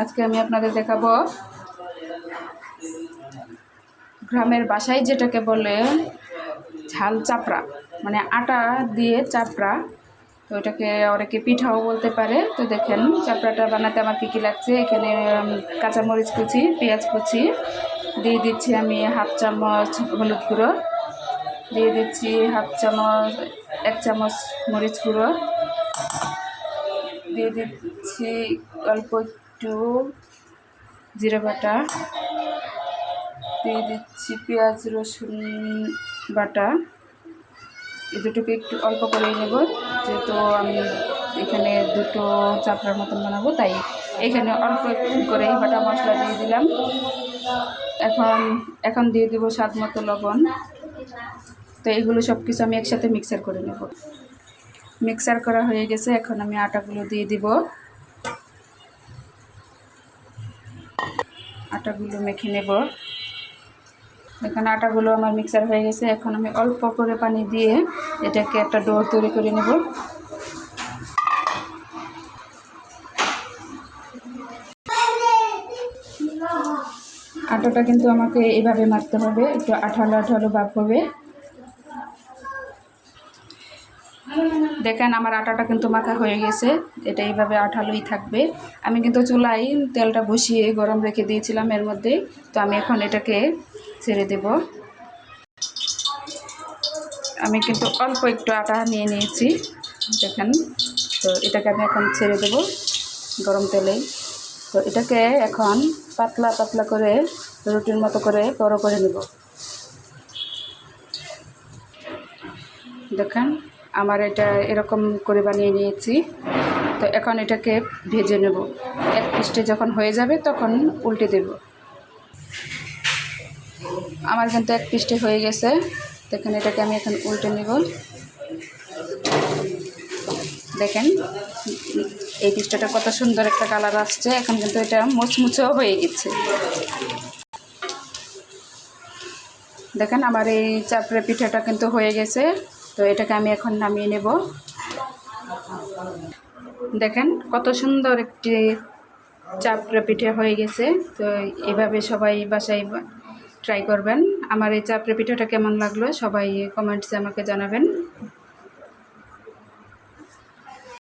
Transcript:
আজকে আমি আপনাদের দেখাবো গ্রামের বাসায় যেটাকে বলে ঝাল চাপড়া মানে আটা দিয়ে চাপড়া। তো ওটাকে অনেকে পিঠাও বলতে পারে। তো দেখেন চাপড়াটা বানাতে আমার কী কী লাগছে? এখানে কাঁচামরিচ কুচি, পেঁয়াজ কুচি। দিয়ে দিচ্ছি আমি হাফ চামচ হলুদ গুঁড়ো। দিয়ে দিচ্ছি হাফ চামচ, এক চামচ মরিচ গুঁড়ো। দিয়ে দিচ্ছি অল্প একটু জিরে বাটা। দিয়ে দিচ্ছি পেঁয়াজ, রসুন বাটা। এই দুটোকে একটু অল্প করেই নেব, যেহেতু আমি এখানে দুটো চাপড়ার মতন বানাবো, তাই এখানে অল্প একটু করেই বাটা মশলা দিয়ে দিলাম। এখন এখন দিয়ে দিব স্বাদ মতো লবণ। তো এগুলো সব কিছু আমি একসাথে মিক্সার করে নেব। মিক্সার করা হয়ে গেছে, এখন আমি আটাগুলো দিয়ে দিব। আটাগুলো মেখে নেব। এখন আটাগুলো আমার মিক্সার হয়ে গেছে, এখন আমি অল্প করে পানি দিয়ে এটাকে একটা ডো তৈরি করে নেব। আটাটা কিন্তু আমাকে এইভাবে মারতে হবে, একটু আঠালো আঠালো ভাব হবে। দেখেন আমার আটাটা কিন্তু মাখা হয়ে গেছে। এটা এইভাবে আঠালোই থাকবে। আমি কিন্তু চুলাই তেলটা বসিয়ে গরম রেখে দিয়েছিলাম এর মধ্যে। তো আমি এখন এটাকে ছেড়ে দেব। আমি কিন্তু অল্প একটু আটা নিয়ে নিয়েছি। দেখেন, তো এটাকে আমি এখন ছেড়ে দেব গরম তেলেই তো এটাকে এখন পাতলা পাতলা করে রুটির মতো করে বড় করে নেব। দেখেন আমার এটা এরকম করে বানিয়ে নিয়েছি। তো এখন এটাকে ভেজে নেব। এক পিসটে যখন হয়ে যাবে তখন উল্টে দেব। আমার কিন্তু এক পিসটে হয়ে গেছে। দেখেন এটাকে আমি এখন উল্টে নেব। দেখেন, এই পিসটাটা কত সুন্দর একটা কালার আসছে। এখন কিন্তু এটা মুচমুচেও হয়ে গেছে। দেখেন আমার এই চাপড়ে পিঠাটা কিন্তু হয়ে গেছে। তো এটাকে আমি এখন নামিয়ে নেব। দেখেন কত সুন্দর একটি চাপড়া পিঠে হয়ে গেছে। তো এভাবে সবাই বাসায় ট্রাই করবেন। আমার এই চাপড়া পিঠাটা কেমন লাগল সবাই কমেন্টসে আমাকে জানাবেন।